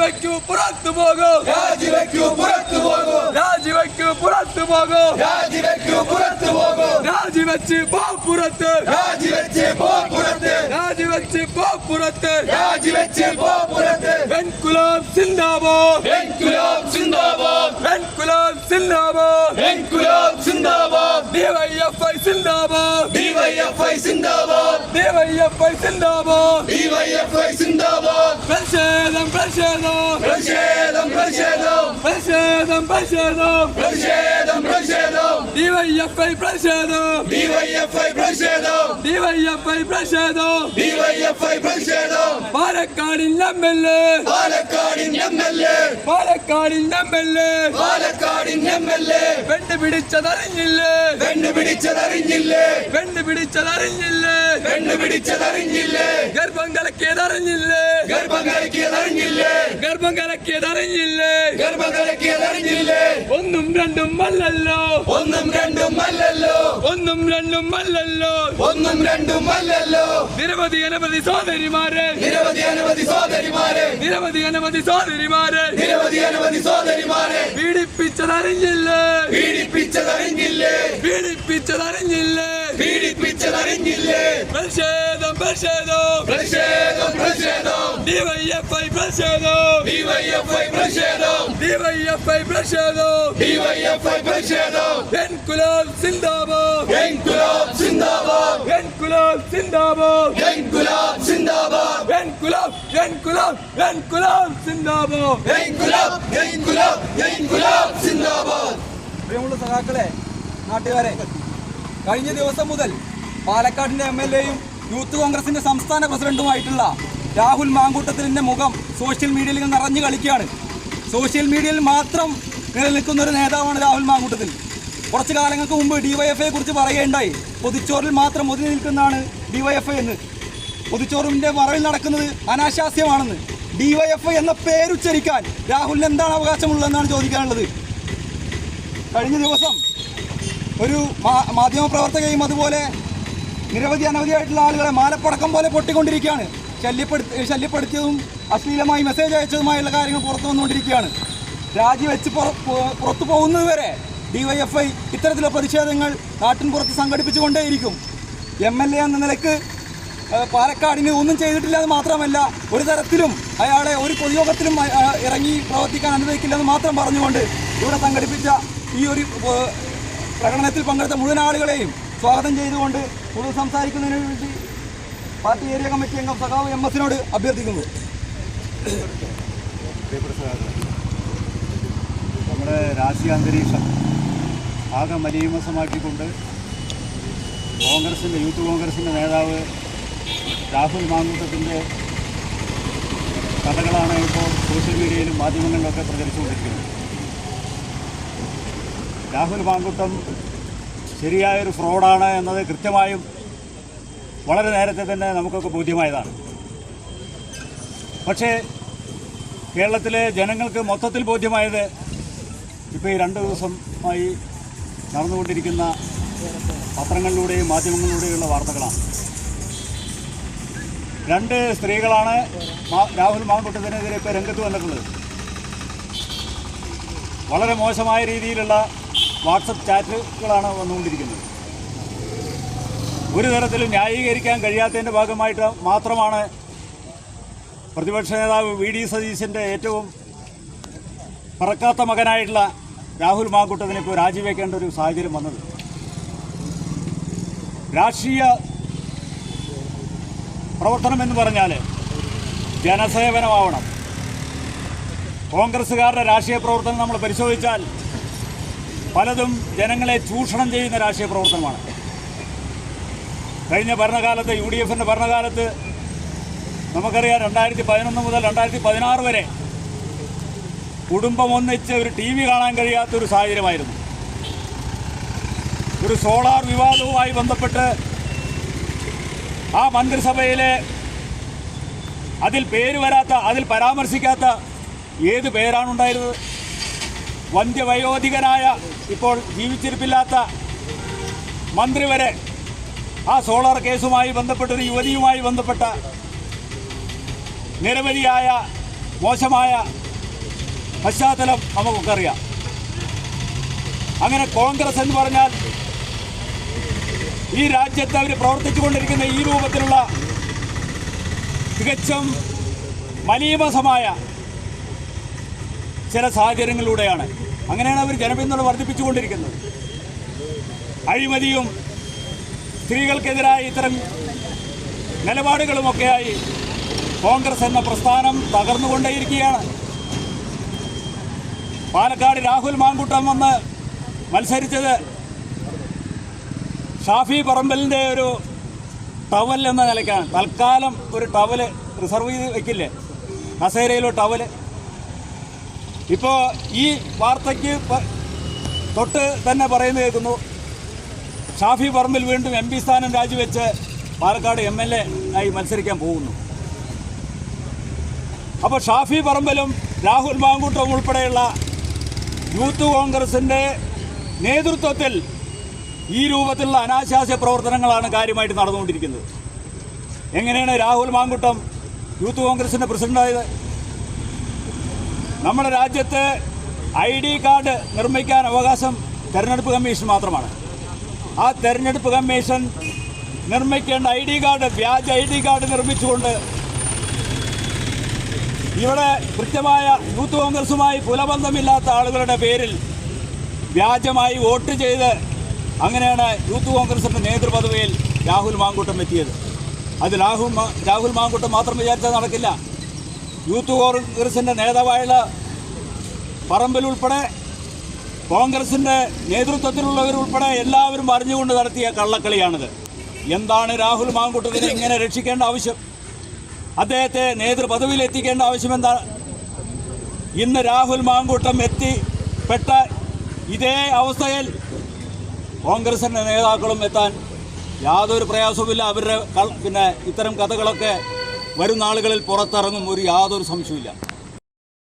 രാജിവെക്കൂ പുറത്തു പോകൂ. രാജിവെക്കൂ പുറത്തു പോകൂ. രാജിവെക്കൂ പുറത്തു പോകൂ. രാജിവെക്കൂ പുറത്തു പോകൂ. രാജിവെച്ച് പോ പുറത്ത്. രാജിവെച്ച് പോ പുറത്ത്. രാജിവെച്ച് പോ പുറത്ത്. രാജിവെച്ച് പോ പുറത്ത്. വെൺകുലാം സിന്ദാബാദ്. എൻകുലാബ് സിന്ദാബാദ്. വെൺകുലാം സിന്ദാബാദ്. എൻകുലാബ് സിന്ദാബാദ്. ഡിവൈഎഫ്ഐ സിന്ദാബാദ്. ഡിവൈഎഫ്ഐ സിന്ദാബാദ്. ഡിവൈഎഫ്ഐ സിന്ദാബാദ്. ഡിവൈഎഫ്ഐ സിന്ദാബാദ്. പ്രതിഷേധം. പ്രതിഷേധം പ്രതിഷേധം. പ്രതിഷേധം പ്രതിഷേധം. പ്രതിഷേധം പ്രതിഷേധം. ഡിവൈഎഫ്ഐ പ്രതിഷേധം. ഡിവൈഎഫ്ഐ പ്രതിഷേധം. ഡിവൈഎഫ്ഐ പ്രതിഷേധം. ഡിവൈഎഫ്ഐ പ്രതിഷേധം. പാലക്കാടിൻ എം എൽ എ. പാലക്കാടിൻ എം എൽ എ. പാലക്കാടിൻ എം എൽ എ. പാലക്കാടിൻ എം എൽ എ. കണ്ടുപിടിച്ചതറിഞ്ഞില്ലേ കണ്ടുപിടിച്ചതറിഞ്ഞില്ലേ കണ്ടുപിടിച്ചതറിഞ്ഞില്ലേ ഗർഭം കലക്കിയതറിഞ്ഞില്ലേ ഗർഭം കലക്കിയതറിഞ്ഞില്ലേ? ഗർഭം കലക്കിയതറിഞ്ഞില്ലേ ഗർഭം കലക്കിയതറിഞ്ഞില്ലേ ഒന്നും രണ്ടും അല്ലല്ലോ. ഒന്നും രണ്ടും അല്ലല്ലോ. ഒന്നും രണ്ടും അല്ലല്ലോ. ഒന്നും രണ്ടും അല്ലല്ലോ. നിരവധി അനവധി സോദരിമാരെ നിരവധി അനവധി സോദരിമാരെ നിരവധി അനവധി സോദരിമാരെ നിരവധി അനവധി സോദരിമാരെ പീഡിപ്പിച്ചതറിഞ്ഞില്ലേ? പീഡിപ്പിച്ചതറിഞ്ഞില്ലേ. പീഡിപ്പിച്ചതറിഞ്ഞില്ലേ? പീഡിപ്പിച്ചതറിഞ്ഞില്ലേ. പ്രതിഷേധം പ്രതിഷേധം. പ്രതിഷേധം പ്രതിഷേധം. ഡിവൈഎഫ്ഐ പ്രതിഷേധം. ഡിവൈഎഫ്ഐ പ്രതിഷേധം. ഡിവൈഎഫ്ഐ പ്രതിഷേധം. ഡിവൈഎഫ്ഐ പ്രതിഷേധം. എൻകുലാബ് സിന്ദാബാദ്. എൻകുലാബ് സിന്ദാബാദ്. എൻകുലാബ് സിന്ദാബാദ്. എൻകുലാബ് സിന്ദാബാദ്. എൻകുലാബ് എൻകുലാബ് എൻകുലാബ് സിന്ദാബാദ്. എൻകുലാബ് എൻകുലാബ് എൻകുലാബ് സിന്ദാബാദ്. പ്രിയമുള്ള സഖാക്കളെ നാട്ടുകാരെ കഴിഞ്ഞ ദിവസം മുതൽ പാലക്കാടിന്റെ എം എൽ എയും യൂത്ത് കോൺഗ്രസിന്റെ സംസ്ഥാന പ്രസിഡന്റുമായിട്ടുള്ള രാഹുൽ മാങ്കൂട്ടത്തിന്റെ മുഖം സോഷ്യൽ മീഡിയയിൽ നിറഞ്ഞു കളിക്കുകയാണ്. സോഷ്യൽ മീഡിയയിൽ മാത്രം നിലനിൽക്കുന്ന ഒരു നേതാവാണ് രാഹുൽ മാങ്കൂട്ടത്തിൽ. കുറച്ച് കാലങ്ങൾക്ക് മുമ്പ് ഡിവൈഎഫ്ഐയെ കുറിച്ച് പറയുകയുണ്ടായി. പൊതിച്ചോറിൽ മാത്രം ഒതുങ്ങി നിൽക്കുന്നതാണ് ഡിവൈഎഫ്ഐ എന്ന്. പൊതുച്ചോറിന്റെ മറവിൽ നടക്കുന്നത് അനാശാസ്യമാണെന്ന്. ഡിവൈഎഫ്ഐ എന്ന പേരുച്ചരിക്കാൻ രാഹുലിന് എന്താണ് അവകാശമുള്ളതെന്നാണ് ചോദിക്കാനുള്ളത്. കഴിഞ്ഞ ദിവസം ഒരു മാധ്യമപ്രവർത്തകയും അതുപോലെ നിരവധി അനവധിയായിട്ടുള്ള ആളുകളെ മാലപ്പടക്കം പോലെ പൊട്ടിക്കൊണ്ടിരിക്കുകയാണ്. ശല്യപ്പെടുത്തി ശല്യപ്പെടുത്തിയതും അശ്ലീലമായി മെസ്സേജ് അയച്ചതുമായുള്ള കാര്യങ്ങൾ പുറത്തു വന്നുകൊണ്ടിരിക്കുകയാണ്. രാജിവെച്ച് പുറ- പുറത്തു പോകുന്നത് വരെ ഡിവൈഎഫ്ഐ ഇത്തരത്തിലുള്ള പ്രതിഷേധങ്ങൾ നാട്ടിൻ പുറത്ത് സംഘടിപ്പിച്ചുകൊണ്ടേയിരിക്കും. എം എൽ എ എന്ന നിലയ്ക്ക് പാലക്കാടിന് ഒന്നും ചെയ്തിട്ടില്ല എന്ന് മാത്രമല്ല ഒരു തരത്തിലും അയാളെ ഒരു പൊതുയോഗത്തിലും ഇറങ്ങി പ്രവർത്തിക്കാൻ അനുവദിക്കില്ലെന്ന് മാത്രം പറഞ്ഞുകൊണ്ട് ഇവിടെ സംഘടിപ്പിച്ച ഈ ഒരു പ്രകടനത്തിൽ പങ്കെടുത്ത മുഴുവൻ ആളുകളെയും സ്വാഗതം ചെയ്തുകൊണ്ട് കൂടുതൽ സംസാരിക്കുന്നതിന് വേണ്ടി പാർട്ടി ഏരിയ കമ്മിറ്റി അംഗം സഖാവ് എം എസിനോട് അഭ്യർത്ഥിക്കുന്നു. നമ്മുടെ രാഷ്ട്രീയ അന്തരീക്ഷം ആകെ മലീമസമാക്കിക്കൊണ്ട് കോൺഗ്രസിന്റെ യൂത്ത് കോൺഗ്രസിന്റെ നേതാവ് രാഹുൽ മാങ്കൂട്ടത്തിന്റെ കഥകളാണ് ഇപ്പോൾ സോഷ്യൽ മീഡിയയിലും മാധ്യമങ്ങളിലൊക്കെ പ്രചരിച്ചുകൊണ്ടിരിക്കുന്നത്. രാഹുൽ മാങ്കൂട്ടം ശരിയായൊരു ഫ്രോഡാണ് എന്നത് കൃത്യമായും വളരെ നേരത്തെ തന്നെ നമുക്കൊക്കെ ബോധ്യമായതാണ്. പക്ഷേ കേരളത്തിലെ ജനങ്ങൾക്ക് മൊത്തത്തിൽ ബോധ്യമായത് ഇപ്പോൾ ഈ രണ്ട് ദിവസമായി നടന്നുകൊണ്ടിരിക്കുന്ന പത്രങ്ങളിലൂടെയും മാധ്യമങ്ങളിലൂടെയുള്ള വാർത്തകളാണ്. രണ്ട് സ്ത്രീകളാണ് രാഹുൽ മാങ്കുട്ടത്തിനെതിരെ ഇപ്പോൾ രംഗത്ത് വന്നിട്ടുള്ളത്. വളരെ മോശമായ രീതിയിലുള്ള വാട്സപ്പ് ചാറ്റുകളാണ് വന്നുകൊണ്ടിരിക്കുന്നത്. ഒരു തരത്തിലും ന്യായീകരിക്കാൻ കഴിയാത്തതിന്റെ ഭാഗമായിട്ട് മാത്രമാണ് പ്രതിപക്ഷ നേതാവ് വി ഡി സതീശന്റെ ഏറ്റവും പറക്കാത്ത മകനായിട്ടുള്ള രാഹുൽ മാങ്കുട്ടതിനിപ്പോൾ രാജിവെക്കേണ്ട ഒരു സാഹചര്യം വന്നത്. രാഷ്ട്രീയ പ്രവർത്തനം എന്ന് പറഞ്ഞാൽ ജനസേവനമാവണം. കോൺഗ്രസ്സുകാരുടെ രാഷ്ട്രീയ പ്രവർത്തനം നമ്മൾ പരിശോധിച്ചാൽ പലതും ജനങ്ങളെ ചൂഷണം ചെയ്യുന്ന രാഷ്ട്രീയ പ്രവർത്തനമാണ്. കഴിഞ്ഞ ഭരണകാലത്ത് യു ഡി എഫിന്റെ ഭരണകാലത്ത് നമുക്കറിയാം രണ്ടായിരത്തി പതിനൊന്ന് മുതൽ രണ്ടായിരത്തി പതിനാറ് വരെ കുടുംബം ഒന്നിച്ച് ഒരു ടി വി കാണാൻ കഴിയാത്തൊരു സാഹചര്യമായിരുന്നു. ഒരു സോളാർ വിവാദവുമായി ബന്ധപ്പെട്ട് ആ മന്ത്രിസഭയിലെ അതിൽ പേര് വരാത്ത അതിൽ പരാമർശിക്കാത്ത ഏത് പേരാണുണ്ടായിരുന്നത്? വന്ധ്യവയോധികനായ ഇപ്പോൾ ജീവിച്ചിരിപ്പില്ലാത്ത മന്ത്രി വരെ ആ സോളാർ കേസുമായി ബന്ധപ്പെട്ട ഒരു യുവതിയുമായി ബന്ധപ്പെട്ട നിരവധിയായ മോശമായ പശ്ചാത്തലം നമുക്കൊക്കെ അറിയാം അങ്ങനെ കോൺഗ്രസ് എന്ന് പറഞ്ഞാൽ ഈ രാജ്യത്ത് അവർ പ്രവർത്തിച്ചുകൊണ്ടിരിക്കുന്ന ഈ രൂപത്തിലുള്ള തികച്ചും മലീമസമായ ചില സാഹചര്യങ്ങളിലൂടെയാണ്. അങ്ങനെയാണ് അവർ ജനപിന്തുണ വർദ്ധിപ്പിച്ചുകൊണ്ടിരിക്കുന്നത്. അഴിമതിയും സ്ത്രീകൾക്കെതിരായ ഇത്തരം നിലപാടുകളുമൊക്കെയായി കോൺഗ്രസ് എന്ന പ്രസ്ഥാനം തകർന്നുകൊണ്ടേയിരിക്കുകയാണ്. പാലക്കാട് രാഹുൽ മാങ്കുട്ടം വന്ന് മത്സരിച്ചത് ഷാഫി പറമ്പലിന്റെ ഒരു ടവൽ എന്ന നിലയ്ക്കാണ്. തൽക്കാലം ഒരു ടവൽ റിസർവ് ചെയ്ത് വയ്ക്കില്ലേ കസേരയിലോ ടവൽ ഇപ്പോൾ ഈ വാർത്തയ്ക്ക് തൊട്ട് തന്നെ പറയുന്നു കേൾക്കുന്നു. ഷാഫി പറമ്പിൽ വീണ്ടും എം പി സ്ഥാനം രാജിവെച്ച് പാലക്കാട് എം എൽ എ ആയി മത്സരിക്കാൻ പോകുന്നു. അപ്പോൾ ഷാഫി പറമ്പലും രാഹുൽ മാങ്കൂട്ടവും ഉൾപ്പെടെയുള്ള യൂത്ത് കോൺഗ്രസിന്റെ നേതൃത്വത്തിൽ ഈ രൂപത്തിലുള്ള അനാശാസ്യ പ്രവർത്തനങ്ങളാണ് കാര്യമായിട്ട് നടന്നുകൊണ്ടിരിക്കുന്നത്. എങ്ങനെയാണ് രാഹുൽ മാങ്കുട്ടം യൂത്ത് കോൺഗ്രസിന്റെ പ്രസിഡന്റായത് നമ്മുടെ രാജ്യത്ത് ഐ ഡി കാർഡ് നിർമ്മിക്കാൻ അവകാശം തെരഞ്ഞെടുപ്പ് കമ്മീഷൻ മാത്രമാണ്. ആ തെരഞ്ഞെടുപ്പ് കമ്മീഷൻ നിർമ്മിക്കേണ്ട ഐ ഡി കാർഡ് വ്യാജ ഐ ഡി കാർഡ് നിർമ്മിച്ചുകൊണ്ട് ഇവിടെ കൃത്യമായ യൂത്ത് കോൺഗ്രസുമായി പുലബന്ധമില്ലാത്ത ആളുകളുടെ പേരിൽ വ്യാജമായി വോട്ട് ചെയ്ത് അങ്ങനെയാണ് യൂത്ത് കോൺഗ്രസിന്റെ നേതൃപദവിയിൽ രാഹുൽ മാങ്കൂട്ടം എത്തിയത്. അത് രാഹുൽ രാഹുൽ മാങ്കൂട്ടം മാത്രം വിചാരിച്ചാൽ നടക്കില്ല. യൂത്ത് കോൺഗ്രസിന്റെ നേതാവായുള്ള പറമ്പിൽ ഉൾപ്പെടെ കോൺഗ്രസിന്റെ നേതൃത്വത്തിലുള്ളവരുൾപ്പെടെ എല്ലാവരും അറിഞ്ഞുകൊണ്ട് നടത്തിയ കള്ളക്കളിയാണിത്. എന്താണ് രാഹുൽ മാങ്കുട്ടത്തിനെ ഇങ്ങനെ രക്ഷിക്കേണ്ട ആവശ്യം? അദ്ദേഹത്തെ നേതൃപദവിയിൽ എത്തിക്കേണ്ട ആവശ്യം എന്താ? ഇന്ന് രാഹുൽ മാങ്കൂട്ടം എത്തിപ്പെട്ട ഇതേ അവസ്ഥയിൽ കോൺഗ്രസിന്റെ നേതാക്കളും എത്താൻ യാതൊരു പ്രയാസവുമില്ല. അവരുടെ പിന്നെ ഇത്തരം കഥകളൊക്കെ വരും നാളുകളിൽ പുറത്തിറങ്ങും. ഒരു യാതൊരു സംശയമില്ല